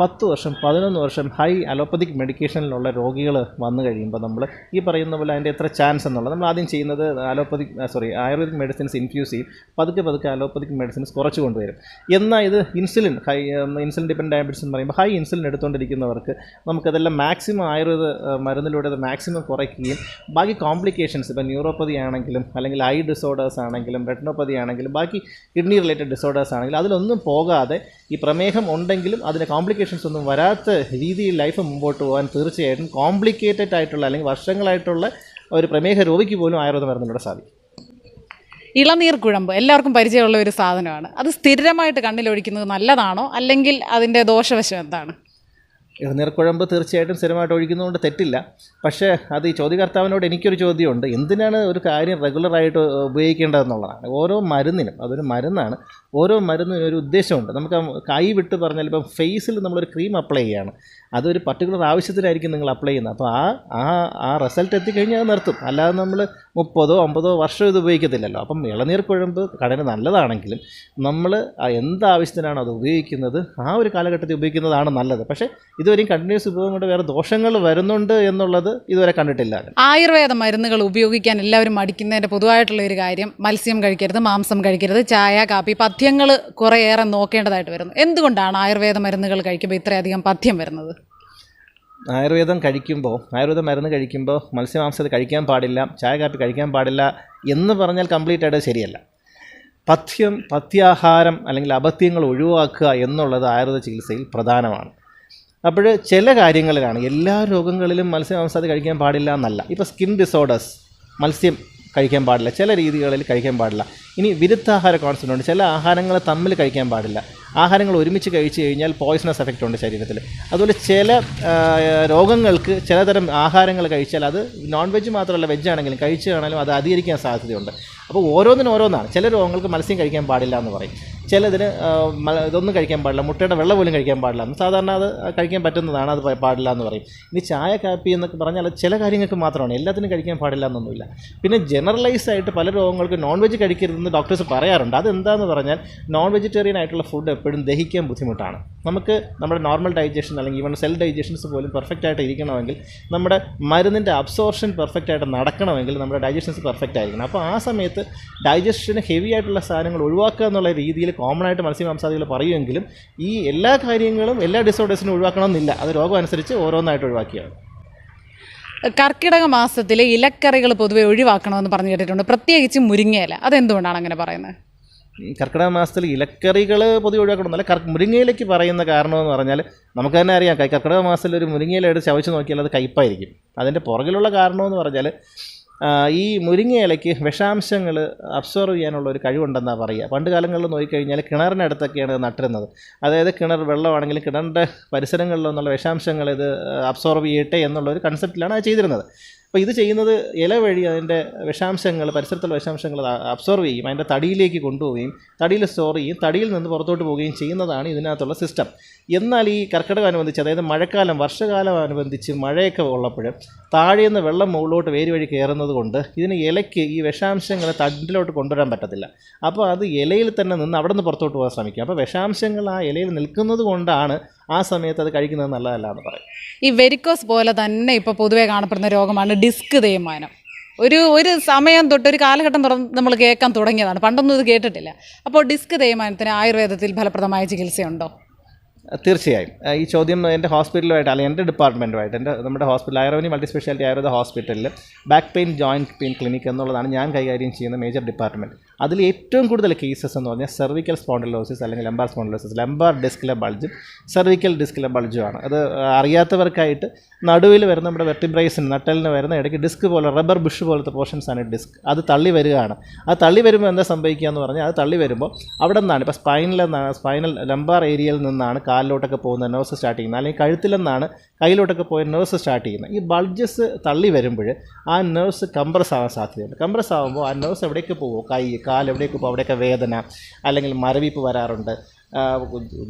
S2: പത്ത് വർഷം പതിനൊന്ന് വർഷം ഹൈ അലോപ്പതിക് മെഡിക്കേഷനിലുള്ള രോഗികൾ വന്നു കഴിയുമ്പോൾ നമ്മൾ ഈ പറയുന്ന പോലെ അതിന്റെ എത്ര ചാൻസ് എന്നുള്ളത് നമ്മൾ ആദ്യം ചെയ്യുന്നത് allopathic sorry Ayurvedic medicines infuse ചെയ്യും. പതുക്കെ പതുക്കെ അലോപ്പതിക് മെഡിസിൻസ് കുറച്ച് കൊണ്ടുവരും. എന്നാൽ ഇത് insulin high insulin depend diabetes എന്ന് പറയുമ്പോൾ ഹൈ ഇൻസുലിൻ എടുത്തുകൊണ്ടിരിക്കുന്നവർക്ക് നമുക്കതെല്ലാം മാക്സിമം ആയുർവേദ മരുന്നിലൂടെ അത് മാക്സിമം കുറയ്ക്കുകയും ബാക്കി കോംപ്ലിക്കേഷൻസ് ഇപ്പം ന്യൂറോപ്പതി ആണെങ്കിലും അല്ലെങ്കിൽ ഐ ഡിസോർഡേഴ്സ് ആണെങ്കിലും റെറ്റിനോപ്പതി ആണെങ്കിലും ബാക്കി കിഡ്നി റിലേറ്റഡ് ഡിസോർഡേഴ്സ് ആണെങ്കിലും അതിലൊന്നും പോകാതെ ഈ പ്രമേഹം ഉണ്ടെങ്കിലും അതിന് കോംപ്ലിക്കേഷൻസ് ഒന്നും വരാത്ത രീതിയിൽ ലൈഫ് മുമ്പോട്ട് പോകാൻ തീർച്ചയായിട്ടും കോംപ്ലിക്കേറ്റഡ് ആയിട്ടുള്ള അല്ലെങ്കിൽ വർഷങ്ങളായിട്ടുള്ള ഒരു പ്രമേഹ രോഗിക്ക് പോലും ആയുർവേദ മരുന്നിലൂടെ സാധിക്കും.
S1: ഇളനീർ കുഴമ്പ് എല്ലാവർക്കും പരിചയമുള്ള ഒരു സാധനമാണ്. അത് സ്ഥിരമായിട്ട് കണ്ണിലൊഴിക്കുന്നത് നല്ലതാണോ? അല്ലെങ്കിൽ അതിന്റെ ദോഷവശം എന്താണ്?
S2: ഇളനീർക്കുഴമ്പ് തീർച്ചയായിട്ടും സ്ഥിരമായിട്ട് ഒഴിക്കുന്നതുകൊണ്ട് തെറ്റില്ല. പക്ഷേ അത് ഈ ചോദ്യകർത്താവിനോട് എനിക്കൊരു ചോദ്യമുണ്ട്. എന്തിനാണ് ഒരു കാര്യം റെഗുലറായിട്ട് ഉപയോഗിക്കേണ്ടതെന്നുള്ളതാണ്. ഓരോ മരുന്നിനും അതൊരു മരുന്നാണ്. ഓരോ മരുന്നിനും ഒരു ഉദ്ദേശമുണ്ട്. നമുക്ക് കൈ വിട്ട് പറഞ്ഞാൽ ഇപ്പം ഫേസിൽ നമ്മളൊരു ക്രീം അപ്ലൈ ചെയ്യാണ്. അതൊരു പർട്ടിക്കുലർ ആവശ്യത്തിനായിരിക്കും നിങ്ങൾ അപ്ലൈ ചെയ്യുന്നത്. അപ്പോൾ ആ ആ ആ റിസൾട്ട് എത്തിക്കഴിഞ്ഞാൽ അത് നിർത്തും. അല്ലാതെ നമ്മൾ മുപ്പതോ അമ്പതോ വർഷം ഇത് ഉപയോഗിക്കത്തില്ലല്ലോ. അപ്പം ഇളനീർ കുഴമ്പ് കടന് നല്ലതാണെങ്കിലും നമ്മൾ എന്ത് ആവശ്യത്തിനാണ് അത് ഉപയോഗിക്കുന്നത് ആ ഒരു കാലഘട്ടത്തിൽ ഉപയോഗിക്കുന്നതാണ് നല്ലത്. പക്ഷേ ഇതുവരെയും കണ്ടിന്യൂസ് ഉപയോഗം കൊണ്ട് വേറെ ദോഷങ്ങൾ വരുന്നുണ്ട് എന്നുള്ളത് ഇതുവരെ കണ്ടിട്ടില്ല.
S1: ആയുർവേദ മരുന്നുകൾ ഉപയോഗിക്കാൻ എല്ലാവരും മടിക്കുന്നതിന്റെ പൊതുവായിട്ടുള്ള ഒരു കാര്യം മത്സ്യം കഴിക്കരുത് മാംസം കഴിക്കരുത് ചായ കാപ്പി പഥ്യങ്ങൾ കുറേയേറെ നോക്കേണ്ടതായിട്ട് വരുന്നു. എന്തുകൊണ്ടാണ് ആയുർവേദ മരുന്നുകൾ കഴിക്കുമ്പോൾ ഇത്രയധികം പഥ്യം വരുന്നത്?
S2: ആയുർവേദം കഴിക്കുമ്പോൾ ആയുർവേദ മരുന്ന് കഴിക്കുമ്പോൾ മത്സ്യമാംസത്തിൽ കഴിക്കാൻ പാടില്ല ചായ കാപ്പി കഴിക്കാൻ പാടില്ല എന്ന് പറഞ്ഞാൽ കംപ്ലീറ്റ് ആയിട്ട് ശരിയല്ല. പഥ്യം പഥ്യാഹാരം അല്ലെങ്കിൽ അപഥ്യങ്ങൾ ഒഴിവാക്കുക എന്നുള്ളത് ആയുർവേദ ചികിത്സയിൽ പ്രധാനമാണ്. അപ്പോൾ ചില കാര്യങ്ങളിലാണ് എല്ലാ രോഗങ്ങളിലും മത്സ്യമാംസത്തിൽ കഴിക്കാൻ പാടില്ല എന്നല്ല. ഇപ്പോൾ സ്കിൻ ഡിസോർഡേഴ്സ് മത്സ്യം കഴിക്കാൻ പാടില്ല ചില രീതികളിൽ കഴിക്കാൻ പാടില്ല. ഇനി വിരുദ്ധാഹാര കോൺസെപ്റ്റ് ഉണ്ട് ചില ആഹാരങ്ങൾ തമ്മിൽ കഴിക്കാൻ പാടില്ല. ആഹാരങ്ങൾ ഒരുമിച്ച് കഴിച്ചു കഴിഞ്ഞാൽ പോയ്സണസ് എഫക്റ്റ് ഉണ്ട് ശരീരത്തിൽ. അതുപോലെ ചില രോഗങ്ങൾക്ക് ചിലതരം ആഹാരങ്ങൾ കഴിച്ചാൽ അത് നോൺ വെജ് മാത്രമല്ല വെജ് ആണെങ്കിലും കഴിച്ചാണെങ്കിലും അത് അധികരിക്കാൻ സാധ്യതയുണ്ട്. അപ്പോൾ ഓരോന്നിനും ഓരോന്നാണ്. ചില രോഗങ്ങൾക്ക് മത്സ്യം കഴിക്കാൻ പാടില്ല എന്ന് പറയും. ചിലതിന് ഇതൊന്നും കഴിക്കാൻ പാടില്ല മുട്ടയുടെ വെള്ളം പോലും കഴിക്കാൻ പാടില്ല. എന്ന് സാധാരണ അത് കഴിക്കാൻ പറ്റുന്നതാണ് അത് പാടില്ല എന്ന് പറയും. ഇനി ചായ കാപ്പി എന്നൊക്കെ പറഞ്ഞാൽ ചില കാര്യങ്ങൾക്ക് മാത്രമാണ്. എല്ലാത്തിനും കഴിക്കാൻ പാടില്ല എന്നൊന്നുമില്ല. പിന്നെ ജനറലൈസ് ആയിട്ട് പല രോഗങ്ങൾക്ക് നോൺ വെജ് കഴിക്കരുതെന്ന് ഡോക്ടേഴ്സ് പറയാറുണ്ട്. അതെന്താണെന്ന് പറഞ്ഞാൽ നോൺ വെജിറ്റേറിയൻ ആയിട്ടുള്ള ഫുഡ് എപ്പോഴും ദഹിക്കാൻ ബുദ്ധിമുട്ടാണ്. നമുക്ക് നമ്മുടെ നോർമൽ ഡൈജഷൻ അല്ലെങ്കിൽ ഈവൻ സെൽ ഡൈജഷൻസ് പോലും പെർഫെക്റ്റ് ആയിട്ട് ഇരിക്കണമെങ്കിൽ നമ്മുടെ മരുന്നിന്റെ അബ്സോർഷൻ പെർഫെക്റ്റ് ആയിട്ട് നടക്കണമെങ്കിൽ നമ്മുടെ ഡൈജഷൻസ് പെർഫെക്റ്റ് ആയിരിക്കണം. അപ്പോൾ ആ സമയത്ത് ഡൈജഷന് ഹെവി ആയിട്ടുള്ള സാധനങ്ങൾ ഒഴിവാക്കുക എന്നുള്ള രീതിയിൽ കോമൺ ആയിട്ട് മത്സ്യമാംസാദികൾ പറയുമെങ്കിലും ഈ എല്ലാ കാര്യങ്ങളും എല്ലാ ഡിസോർഡേഴ്സിനും ഒഴിവാക്കണമെന്നില്ല. അത് രോഗം അനുസരിച്ച് ഓരോന്നായിട്ട് ഒഴിവാക്കിയാണ്.
S1: കർക്കിടക മാസത്തിലെ ഇലക്കറികൾ പൊതുവെ ഒഴിവാക്കണമെന്ന് പറഞ്ഞു കേട്ടിട്ടുണ്ട്. പ്രത്യേകിച്ച് മുരിങ്ങയില. അതെന്തുകൊണ്ടാണ് അങ്ങനെ പറയുന്നത്?
S2: കർക്കിടക മാസത്തിൽ ഇലക്കറികൾ പൊതുവെ ഒഴിവാക്കണമെന്നല്ല. കർ മുരിങ്ങയിലേക്ക് പറയുന്ന കാരണമെന്ന് പറഞ്ഞാൽ നമുക്ക് തന്നെ അറിയാം. കർക്കിടക മാസത്തിൽ ഒരു മുരിങ്ങയില എടുത്ത് ചവച്ച് നോക്കിയാൽ അത് കയ്പ്പായിരിക്കും അതിന്റെ പുറകിലുള്ള കാരണമെന്ന് പറഞ്ഞാൽ ഈ മുരിങ്ങയിലയ്ക്ക് വിഷാംശങ്ങൾ അബ്സോർവ് ചെയ്യാനുള്ള ഒരു കഴിവുണ്ടെന്നാണ് പറയുക. പണ്ട് കാലങ്ങളിൽ നോക്കിക്കഴിഞ്ഞാൽ കിണറിനടുത്തൊക്കെയാണ് നട്ടിരുന്നത്. അതായത് കിണർ വെള്ളമാണെങ്കിലും കിണറിന്റെ പരിസരങ്ങളിൽ നിന്നുള്ള വിഷാംശങ്ങൾ ഇത് അബ്സോർവ് ചെയ്യട്ടെ എന്നുള്ള ഒരു കൺസെപ്റ്റിലാണ് അത് ചെയ്തിരുന്നത്. അപ്പോൾ ഇത് ചെയ്യുന്നത് ഇല വഴി അതിന്റെ വിഷാംശങ്ങൾ പരിസരത്തുള്ള വിഷാംശങ്ങൾ അബ്സോർവ് ചെയ്യും അതിന്റെ തടിയിലേക്ക് കൊണ്ടുപോവുകയും തടിയിൽ സ്റ്റോർ ചെയ്യും തടിയിൽ നിന്ന് പുറത്തോട്ട് പോവുകയും ചെയ്യുന്നതാണ് ഇതിനകത്തുള്ള സിസ്റ്റം എന്നാൽ ഈ കർക്കിടകം അനുബന്ധിച്ച് അതായത് മഴക്കാലം വർഷകാലം അനുബന്ധിച്ച് മഴയൊക്കെ ഉള്ളപ്പോൾ താഴേന്ന് വെള്ളം മുകളിലോട്ട് വേര് വഴി കയറുന്നത് കൊണ്ട് ഇതിന് ഇലയ്ക്ക് ഈ വിഷാംശങ്ങൾ തണ്ടിലോട്ട് കൊണ്ടുവരാൻ പറ്റത്തില്ല. അപ്പോൾ അത് ഇലയിൽ തന്നെ നിന്ന് അവിടെ നിന്ന് പുറത്തോട്ട് പോകാൻ ശ്രമിക്കും. അപ്പോൾ വിഷാംശങ്ങൾ ആ ഇലയിൽ നിൽക്കുന്നത് കൊണ്ടാണ് ആ സമയത്ത് അത് കഴിക്കുന്നത് നല്ലതല്ല എന്ന് പറയും.
S1: ഈ വെരിക്കോസ് പോലെ തന്നെ ഇപ്പോൾ പൊതുവെ കാണപ്പെടുന്ന രോഗമാണ് ഡിസ്ക് തേയ്മാനം. ഒരു ഒരു സമയം തൊട്ട് ഒരു കാലഘട്ടം തുറന്ന് നമ്മൾ കേൾക്കാൻ തുടങ്ങിയതാണ്. പണ്ടൊന്നും ഇത് കേട്ടിട്ടില്ല. അപ്പോൾ ഡിസ്ക് തേയ്മാനത്തിന് ആയുർവേദത്തിൽ ഫലപ്രദമായ ചികിത്സയുണ്ടോ?
S2: തീർച്ചയായും. ഈ ചോദ്യം എന്റെ ഹോസ്പിറ്റലുമായിട്ട് അല്ലെങ്കിൽ എന്റെ ഡിപ്പാർട്ട്മെന്റുമായിട്ട് എന്റെ നമ്മുടെ ഹോസ്പിറ്റൽ ആയുർവേദി മൾട്ടി സ്പെഷ്യാലിറ്റി ആയുർവേദ ഹോസ്പിറ്റലിൽ back pain joint pain clinic എന്നുള്ളതാണ് ഞാൻ കൈകാര്യം ചെയ്യുന്ന മേജർ ഡിപ്പാർട്ട്മെന്റ്. അതിൽ ഏറ്റവും കൂടുതൽ കേസസ് എന്ന് പറഞ്ഞാൽ സെർവിക്കൽ സ്പോണ്ടിലോസിസ് അല്ലെങ്കിൽ ലംബാർ സ്പോണ്ടിലോസിസ് ലംബാർ ഡിസ്കിലെ ബൾജും സെർവിക്കൽ ഡിസ്കിലെ ബൾജുമാണ് അത് അറിയാത്തവർക്കായിട്ട് നടുവിൽ വരുന്ന നമ്മുടെ വെർട്ടിബ്രൈസിന് നട്ടലിന് വരുന്ന ഇടയ്ക്ക് ഡിസ്ക് പോലെ റബ്ബർ ബുഷ് പോലത്തെ പോർഷൻസാണ് ഡിസ്ക് അത് തള്ളി വരികയാണ്. അത് തള്ളി വരുമ്പോൾ എന്താ സംഭവിക്കുക എന്ന് പറഞ്ഞാൽ അത് തള്ളി വരുമ്പോൾ അവിടെ നിന്നാണ് ഇപ്പോൾ സ്പൈനിൽ സ്പൈനൽ ലംബാർ ഏരിയയിൽ നിന്നാണ് കാലിലോട്ടൊക്കെ പോകുന്ന നെർവ്സ് സ്റ്റാർട്ട് ചെയ്യുന്നത് അല്ലെങ്കിൽ കഴുത്തിൽ നിന്നാണ് കയ്യിലോട്ടൊക്കെ പോയ നെർവ്സ് സ്റ്റാർട്ട് ചെയ്യുന്നത്. ഈ ബൾജസ് തള്ളി വരുമ്പോൾ ആ നെർവ്സ് കംപ്രസ് ആവാൻ സാധ്യതയുണ്ട്. കംപ്രസ് ആകുമ്പോൾ ആ നെർവ്സ് എവിടേക്ക് പോകുമോ കൈ കാൽ എവിടേക്ക് പോകും അവിടെയൊക്കെ വേദന അല്ലെങ്കിൽ മരവിപ്പ് വരാറുണ്ട്.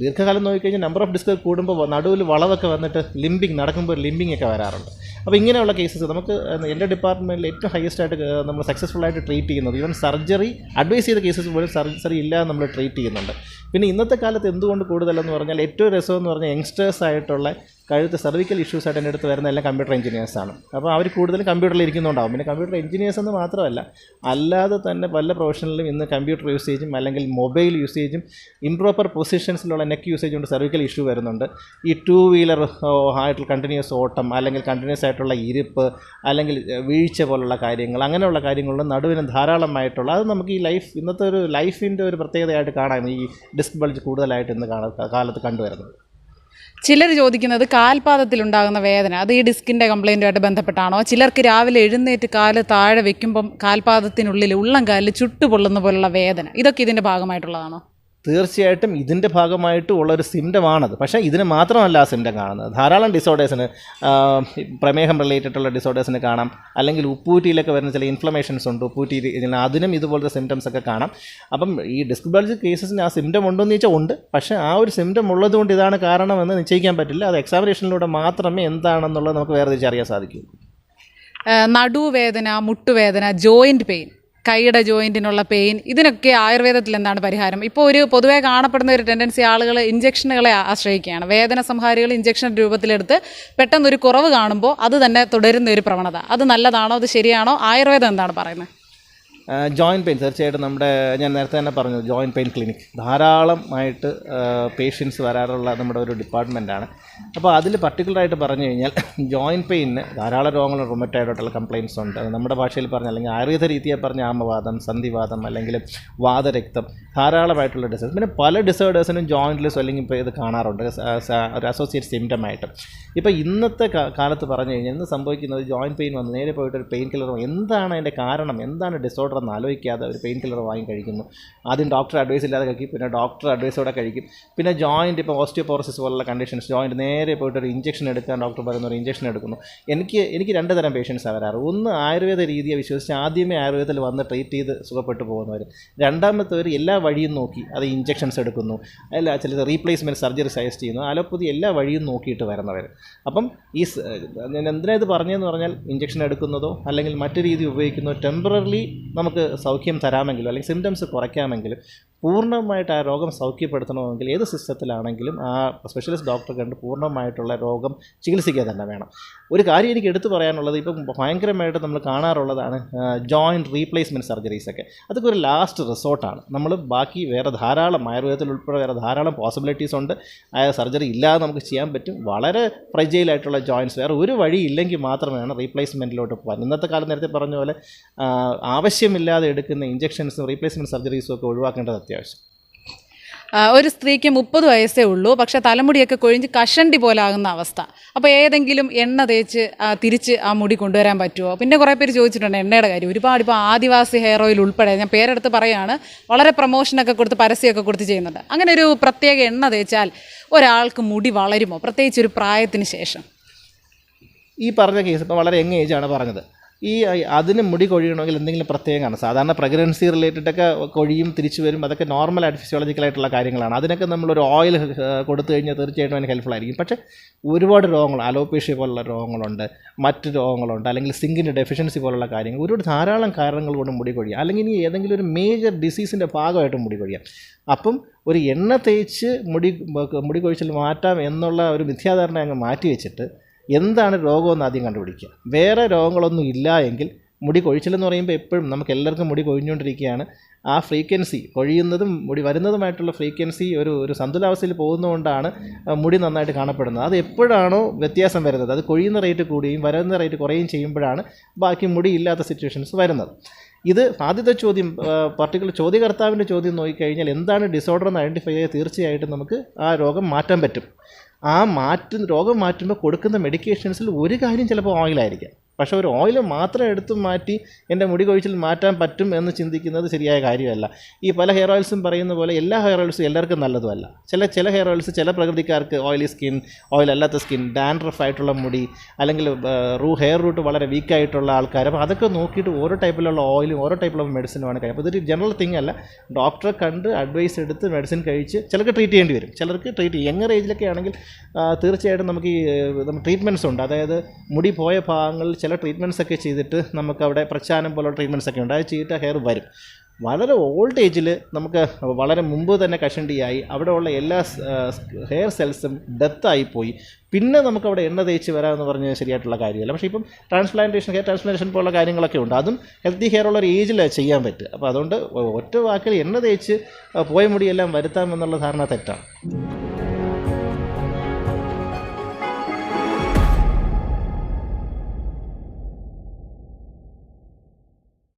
S2: ദീർഘകാലം നോക്കിക്കഴിഞ്ഞാൽ നമ്പർ ഓഫ് ഡിസ്ക് കൂടുമ്പോൾ നടുവിൽ വളവൊക്കെ വന്നിട്ട് ലിമ്പിങ് നടക്കുമ്പോൾ ലിമ്പിങ് ഒക്കെ വരാറുണ്ട്. അപ്പോൾ ഇങ്ങനെയുള്ള കേസസ് നമുക്ക് എന്റെ ഡിപ്പാർട്ട്മെന്റിൽ ഏറ്റവും ഹയസ്റ്റ് ആയിട്ട് നമ്മൾ സക്സസ്ഫുൾ ആയിട്ട് ട്രീറ്റ് ചെയ്യുന്നത് ഈവൻ സർജറി അഡ്വൈസ് ചെയ്ത കേസസ് പോലും സർജറി ഇല്ലാതെ നമ്മൾ ട്രീറ്റ് ചെയ്യുന്നുണ്ട്. പിന്നെ ഇന്നത്തെ കാലത്ത് എന്തുകൊണ്ട് കൂടുതലെന്ന് പറഞ്ഞാൽ ഏറ്റവും രസമെന്ന് പറഞ്ഞാൽ യങ്സ്റ്റേഴ്സ് ആയിട്ടുള്ള കഴുത്ത് സർവിക്കൽ ഇഷ്യൂസ് ആയിട്ട് എന്റെ അടുത്ത് വരുന്ന എല്ലാം കമ്പ്യൂട്ടർ എഞ്ചിനീയേഴ്സാണ് അപ്പോൾ അവർ കൂടുതലും കമ്പ്യൂട്ടറിൽ ഇരിക്കുന്നുണ്ടാവും. പിന്നെ കമ്പ്യൂട്ടർ എഞ്ചിനീയേഴ്സ് എന്ന് മാത്രമല്ല അല്ലാതെ തന്നെ പല പ്രൊഫഷണലിലും ഇന്ന് കമ്പ്യൂട്ടർ യൂസേജും അല്ലെങ്കിൽ മൊബൈൽ യൂസേജും ഇംപ്രോപ്പർ പൊസിഷൻസിലുള്ള നെക്ക് യൂസേജ് കൊണ്ട് സർവിക്കൽ ഇഷ്യൂ വരുന്നുണ്ട്. ഈ ടൂ വീലർ ആയിട്ടുള്ള കണ്ടിന്യൂസ് ഓട്ടം അല്ലെങ്കിൽ കണ്ടിന്യൂസ് ആയിട്ടുള്ള ഇരിപ്പ് അല്ലെങ്കിൽ വീഴ്ച പോലുള്ള കാര്യങ്ങൾ അങ്ങനെയുള്ള കാര്യങ്ങളിലും നടുവിന് ധാരാളമായിട്ടുള്ള അത് നമുക്ക് ഈ ലൈഫ് ഇന്നത്തെ ഒരു ലൈഫിന്റെ ഒരു പ്രത്യേകതയായിട്ട് കാണാം. ഈ ഡിസ്ക് ബൾജ് കൂടുതലായിട്ട് ഇന്ന് കാണാൻ കാലത്ത് കണ്ടുവരുന്നത്.
S1: ചിലർ ചോദിക്കുന്നത് കാൽപാദത്തിലുണ്ടാകുന്ന വേദന. അത് ഈ ഡിസ്കിന്റെ കംപ്ലൈന്റുമായിട്ട് ബന്ധപ്പെട്ടാണോ? ചിലർക്ക് രാവിലെ എഴുന്നേറ്റ് കാൽ താഴെ വെക്കുമ്പം കാൽപാദത്തിനുള്ളിൽ ഉള്ളം കാലിൽ ചുട്ടുപൊള്ളുന്ന പോലുള്ള വേദന. ഇതൊക്കെ ഇതിന്റെ ഭാഗമായിട്ടുള്ളതാണോ?
S2: തീർച്ചയായിട്ടും ഇതിന്റെ ഭാഗമായിട്ട് ഉള്ളൊരു സിംറ്റമാണത്. പക്ഷേ ഇതിന് മാത്രമല്ല ആ സിംറ്റം കാണുന്നത്. ധാരാളം ഡിസോർഡേഴ്സിന് പ്രമേഹം റിലേറ്റഡ് ഉള്ള ഡിസോർഡേഴ്സിന് കാണാം. അല്ലെങ്കിൽ ഉപ്പൂറ്റിയിലൊക്കെ വരുന്ന ചില ഇൻഫ്ലമേഷൻസ് ഉണ്ട്. ഉപ്പൂറ്റി അതിനും ഇതുപോലത്തെ സിംറ്റംസ് ഒക്കെ കാണാം. അപ്പം ഈ ഡിസ്ക് ബൾജ് കേസസിന് ആ സിംറ്റം ഉണ്ടോ എന്ന് ചോദിച്ചാൽ ഉണ്ട്. പക്ഷേ ആ ഒരു സിംറ്റം ഉള്ളതുകൊണ്ട് ഇതാണ് കാരണമെന്ന് നിശ്ചയിക്കാൻ പറ്റില്ല. അത് എക്സാമിനേഷനിലൂടെ മാത്രമേ എന്താണെന്നുള്ളത് നമുക്ക് വേറെ തിരിച്ചറിയാൻ
S1: സാധിക്കൂ നടുവേദന മുട്ടുവേദന ജോയിന്റ് പെയിൻ കൈയുടെ ജോയിന്റിനുള്ള പെയിൻ ഇതിനൊക്കെ ആയുർവേദത്തിൽ എന്താണ് പരിഹാരം? ഇപ്പോൾ ഒരു പൊതുവേ കാണപ്പെടുന്ന ഒരു ടെൻഡൻസി ആളുകൾ ഇഞ്ചക്ഷനുകളെ ആശ്രയിക്കുകയാണ്. വേദന സംഹാരികൾ ഇഞ്ചക്ഷൻ രൂപത്തിലെടുത്ത് പെട്ടെന്നൊരു കുറവ് കാണുമ്പോൾ അത് തന്നെ തുടരുന്ന ഒരു പ്രവണത. അത് നല്ലതാണോ? അത് ശരിയാണോ? ആയുർവേദം എന്താണ് പറയുന്നത്
S2: ജോയിന്റ് പെയിൻ തീർച്ചയായിട്ടും നമ്മുടെ ഞാൻ നേരത്തെ തന്നെ പറഞ്ഞു ജോയിന്റ് പെയിൻ ക്ലിനിക് ധാരാളമായിട്ട് പേഷ്യൻസ് വരാറുള്ള നമ്മുടെ ഒരു ഡിപ്പാർട്ട്മെന്റാണ് അപ്പോൾ അതിൽ പർട്ടിക്കുലറായിട്ട് പറഞ്ഞു കഴിഞ്ഞാൽ (coughs) ജോയിന്റ് പെയിനിന് ധാരാളം രോഗങ്ങൾ റൊമറ്റായിട്ടുള്ള കംപ്ലയിൻസ് ഉണ്ട്. നമ്മുടെ ഭാഷയിൽ പറഞ്ഞ അല്ലെങ്കിൽ ആയുർവേദ രീതിയെ പറഞ്ഞ ആമവാദം സന്ധിവാദം അല്ലെങ്കിൽ വാതരക്തം ധാരാളമായിട്ടുള്ള ഡിസേഴ്സ് പിന്നെ പല ഡിസേർഡേഴ്സിനും ജോയിന്റിൽ അല്ലെങ്കിൽ ഇപ്പോൾ ഇത് കാണാറുണ്ട്. ഒരു അസോസിയേറ്റ് സിംറ്റമായിട്ട് ഇപ്പോൾ ഇന്നത്തെ കാലത്ത് പറഞ്ഞു കഴിഞ്ഞാൽ ഇന്ന് സംഭവിക്കുന്നത് ജോയിന്റ് പെയിൻ വന്ന് നേരെ പോയിട്ട് ഒരു പെയിൻ കില്ലർ എന്താണ് അതിന്റെ കാരണം? എന്താണ് ഡിസോർഡർ എന്ന് ആലോചിക്കാതെ ഒരു പെയിൻ കില്ലർ വാങ്ങി കഴിക്കുന്നു. ആദ്യം ഡോക്ടർ അഡ്വൈസ് ഇല്ലാതെ കഴിക്കും പിന്നെ ഡോക്ടർ അഡ്വൈസോടെ കഴിക്കും. പിന്നെ ജോയിന്റ് ഇപ്പോൾ ഓസ്റ്റിയോപോറസിസ് പോലുള്ള കണ്ടീഷൻസ് ജോയിന്റ് നേരെ പോയിട്ട് ഒരു ഇഞ്ചക്ഷൻ എടുക്കാൻ ഡോക്ടർ പറയുന്ന ഒരു ഇഞ്ചക്ഷൻ എടുക്കുന്നു. എനിക്ക് എനിക്ക് രണ്ട് തരം പേഷ്യൻസാണ് വരാറ്. ഒന്ന് ആയുർവേദ രീതിയെ വിശ്വസിച്ച് ആദ്യമേ ആയുർവേദത്തിൽ വന്ന് ട്രീറ്റ് ചെയ്ത് സുഖപ്പെട്ടു പോകുന്നവർ രണ്ടാമത്തവർ എല്ലാ വഴിയും നോക്കി അത് ഇഞ്ചക്ഷൻസ് എടുക്കുന്നു. അല്ല ചിലത് റീപ്ലേസ്മെന്റ് സർജറി സജസ്റ്റ് ചെയ്യുന്നു. അലോപ്പതി എല്ലാ വഴിയും നോക്കിയിട്ട് വരുന്നവർ അപ്പം ഈ ഞാൻ എന്തിനാ ഇത് പറഞ്ഞതെന്ന് പറഞ്ഞാൽ ഇഞ്ചക്ഷൻ എടുക്കുന്നതോ അല്ലെങ്കിൽ മറ്റു രീതി ഉപയോഗിക്കുന്നതോ ടെമ്പററിലി നമുക്ക് സൗഖ്യം തരാമെങ്കിലും അല്ലെങ്കിൽ സിംറ്റംസ് കുറയ്ക്കാമെങ്കിലും പൂർണമായിട്ട് ആ രോഗം സൗഖ്യപ്പെടുത്തണമെങ്കിൽ ഏത് സിസ്റ്റത്തിലാണെങ്കിലും ആ സ്പെഷ്യലിസ്റ്റ് ഡോക്ടറെ കണ്ട് പൂർണമായിട്ടുള്ള രോഗം ചികിത്സിക്കുക തന്നെ വേണം. ഒരു കാര്യം എനിക്ക് എടുത്തു പറയാനുള്ളത് ഇപ്പം ഭയങ്കരമായിട്ട് നമ്മൾ കാണാറുള്ളതാണ് ജോയിന്റ് റീപ്ലേസ്മെന്റ് സർജറീസ് ഒക്കെ. അതൊക്കെ ഒരു ലാസ്റ്റ് റിസോർട്ടാണ് നമ്മൾ ബാക്കി വേറെ ധാരാളം ആയുർവേദത്തിൽ ഉൾപ്പെടെ വേറെ ധാരാളം പോസിബിലിറ്റീസ് ഉണ്ട്. ആ സർജറി ഇല്ലാതെ നമുക്ക് ചെയ്യാൻ പറ്റും. വളരെ ഫ്രജൈലായിട്ടുള്ള ജോയിന്റ്സ് വേറെ ഒരു വഴി ഇല്ലെങ്കിൽ മാത്രമാണ് റീപ്ലേസ്മെന്റിലോട്ട് പോകാൻ. ഇന്നത്തെ കാലം നേരത്തെ പറഞ്ഞ പോലെ ആവശ്യമില്ലാതെ എടുക്കുന്ന ഇഞ്ചക്ഷൻസും റീപ്ലേസ്മെന്റ് സർജറീസും ഒക്കെ ഒഴിവാക്കേണ്ടത് അത്യാവശ്യം.
S1: ഒരു സ്ത്രീക്ക് മുപ്പത് വയസ്സേ ഉള്ളൂ. പക്ഷെ തലമുടിയൊക്കെ കൊഴിഞ്ഞ് കഷണ്ടി പോലെ ആകുന്ന അവസ്ഥ. അപ്പോൾ ഏതെങ്കിലും എണ്ണ തേച്ച് തിരിച്ച് ആ മുടി കൊണ്ടുവരാൻ പറ്റുമോ? പിന്നെ കുറേ പേര് ചോദിച്ചിട്ടുണ്ട് എണ്ണയുടെ കാര്യം. ഒരുപാട് ഇപ്പോൾ ആദിവാസി ഹെയർ ഓയിൽ ഉൾപ്പെടെ ഞാൻ പേരെടുത്ത് പറയുകയാണ് വളരെ പ്രൊമോഷനൊക്കെ കൊടുത്ത് പരസ്യമൊക്കെ കൊടുത്ത് ചെയ്യുന്നുണ്ട്. അങ്ങനെ ഒരു പ്രത്യേക എണ്ണ തേച്ചാൽ ഒരാൾക്ക് മുടി വളരുമോ? പ്രത്യേകിച്ച് ഒരു പ്രായത്തിന് ശേഷം.
S2: ഈ പറഞ്ഞ കേസ് ഇപ്പോൾ വളരെ യങ് ഏജാണ് പറഞ്ഞത്. ഈ അതിന് മുടി കൊഴിയണമെങ്കിൽ എന്തെങ്കിലും പ്രത്യേകമാണ്. സാധാരണ പ്രഗ്നൻസി റിലേറ്റഡൊക്കെ കൊഴിയും തിരിച്ചു വരും. അതൊക്കെ നോർമൽ നോർമലായിട്ട് ഫിസിയോളജിക്കലായിട്ടുള്ള കാര്യങ്ങളാണ്. അതിനൊക്കെ നമ്മളൊരു ഓയിൽ കൊടുത്തു കഴിഞ്ഞാൽ തീർച്ചയായിട്ടും അതിന് ആയിരിക്കും. പക്ഷേ ഒരുപാട് രോഗങ്ങൾ അലോപേഷ്യ പോലുള്ള രോഗങ്ങളുണ്ട് മറ്റ് രോഗങ്ങളുണ്ട് അല്ലെങ്കിൽ സിങ്കിന്റെ ഡെഫിഷ്യൻസി പോലുള്ള കാര്യങ്ങൾ ഒരുപാട് ധാരാളം കാരണങ്ങൾ കൊണ്ട് മുടി കൊഴിയാം. അല്ലെങ്കിൽ ഇനി ഏതെങ്കിലും ഒരു മേജർ ഡിസീസിന്റെ ഭാഗമായിട്ട് മുടി കൊഴിയാം. അപ്പം ഒരു എണ്ണ തേച്ച് മുടി മുടി കൊഴിച്ചിൽ മാറ്റാം എന്നുള്ള ഒരു മിഥ്യാധാരണ അങ്ങ് മാറ്റി വെച്ചിട്ട് എന്താണ് രോഗമെന്ന് ആദ്യം കണ്ടുപിടിക്കുക. വേറെ രോഗങ്ങളൊന്നും ഇല്ല എങ്കിൽ മുടി കൊഴിച്ചിലെന്ന് പറയുമ്പോൾ എപ്പോഴും നമുക്ക് എല്ലാവർക്കും മുടി കൊഴിഞ്ഞുകൊണ്ടിരിക്കുകയാണ്. ആ ഫ്രീക്വൻസി കൊഴിയുന്നതും മുടി വരുന്നതുമായിട്ടുള്ള ഫ്രീക്വൻസി ഒരു ഒരു സന്തുലാവസ്ഥയിൽ പോകുന്നതുകൊണ്ടാണ് മുടി നന്നായിട്ട് കാണപ്പെടുന്നത്. അത് എപ്പോഴാണോ വ്യത്യാസം വരുന്നത്. അത് കൊഴിയുന്ന റേറ്റ് കൂടുകയും വരുന്ന റേറ്റ് കുറയുകയും ചെയ്യുമ്പോഴാണ് ബാക്കി മുടി ഇല്ലാത്ത സിറ്റുവേഷൻസ് വരുന്നത്. ഇത് ആദ്യത്തെ ചോദ്യം പർട്ടിക്കുലർ ചോദ്യകർത്താവിന്റെ ചോദ്യം നോക്കിക്കഴിഞ്ഞാൽ എന്താണ് ഡിസോർഡർ എന്ന് ഐഡന്റിഫൈ ചെയ്യാൻ തീർച്ചയായിട്ടും നമുക്ക് ആ രോഗം മാറ്റാൻ പറ്റും. ആ മാറ്റുന്ന രോഗം മാറ്റുമ്പോൾ കൊടുക്കുന്ന മെഡിക്കേഷൻസിൽ ഒരു കാര്യം ചിലപ്പോൾ ഓയിലായിരിക്കാം പക്ഷേ ഒരു ഓയിൽ മാത്രം എടുത്ത് മാറ്റി എന്റെ മുടി കൊഴിച്ചിൽ മാറ്റാൻ പറ്റും എന്ന് ചിന്തിക്കുന്നത് ശരിയായ കാര്യമല്ല. ഈ പല ഹെയർ ഓയിൽസും പറയുന്ന പോലെ എല്ലാ ഹെയർ ഓയിൽസും എല്ലാവർക്കും നല്ലതുമല്ല. ചില ചില ഹെയർ ഓയിൽസ് ചില പ്രകൃതിക്കാർക്ക് ഓയിലി സ്കിൻ ഓയിൽ അല്ലാത്ത സ്കിൻ ഡാൻഡ്രഫ് ആയിട്ടുള്ള മുടി അല്ലെങ്കിൽ റൂ ഹെയർ റൂട്ട് വളരെ വീക്കായിട്ടുള്ള ആൾക്കാർ അപ്പോൾ അതൊക്കെ നോക്കിയിട്ട് ഓരോ ടൈപ്പിലുള്ള ഓയിലും ഓരോ ടൈപ്പിലുള്ള മെഡിസിനുമാണ് കഴിയും അപ്പോൾ ഇതൊരു ജനറൽ തിങ് അല്ല. ഡോക്ടറെ കണ്ട് അഡ്വൈസ് എടുത്ത് മെഡിസിൻ കഴിച്ച് ചിലർക്ക് ട്രീറ്റ് ചെയ്യേണ്ടി വരും. ചിലർക്ക് ട്രീറ്റ് യങ്ങർ ഏജിലൊക്കെ ആണെങ്കിൽ തീർച്ചയായിട്ടും നമുക്ക് ഈ ട്രീറ്റ്മെന്റ്സ് ഉണ്ട്. അതായത് മുടി പോയ ഭാഗങ്ങളിൽ ചില ട്രീറ്റ്മെന്റ്സ് ഒക്കെ ചെയ്തിട്ട് നമുക്ക് അവിടെ പ്രച്ചാനം പോലുള്ള ട്രീറ്റ്മെന്റ്സ് ഒക്കെ ഉണ്ട്. അത് ചെയ്തിട്ട് ഹെയർ വരും. വളരെ ഓൾഡ് ഏജിൽ നമുക്ക് വളരെ മുമ്പ് തന്നെ കഷണ്ടിയായി. ഉള്ള എല്ലാ ഹെയർ സെൽസും ഡെത്തായിപ്പോയി പിന്നെ നമുക്ക് അവിടെ എണ്ണ തേച്ച് വരാമെന്ന് പറഞ്ഞാൽ ശരിയായിട്ടുള്ള കാര്യമല്ല. പക്ഷേ ഇപ്പം ട്രാൻസ്പ്ലാന്റേഷൻ ഹെയർ ട്രാൻസ്പ്ലാന്റേഷൻ പോലുള്ള കാര്യങ്ങളൊക്കെ ഉണ്ട്. അതും ഹെൽത്തി ഹെയർ ഉള്ള ഒരു ഏജിൽ ചെയ്യാൻ പറ്റും. അപ്പോൾ അതുകൊണ്ട് ഒറ്റ വാക്കിൽ എണ്ണ തേച്ച് പോയ മുടിയെല്ലാം വരുത്താമെന്നുള്ള ധാരണ തെറ്റാണ്.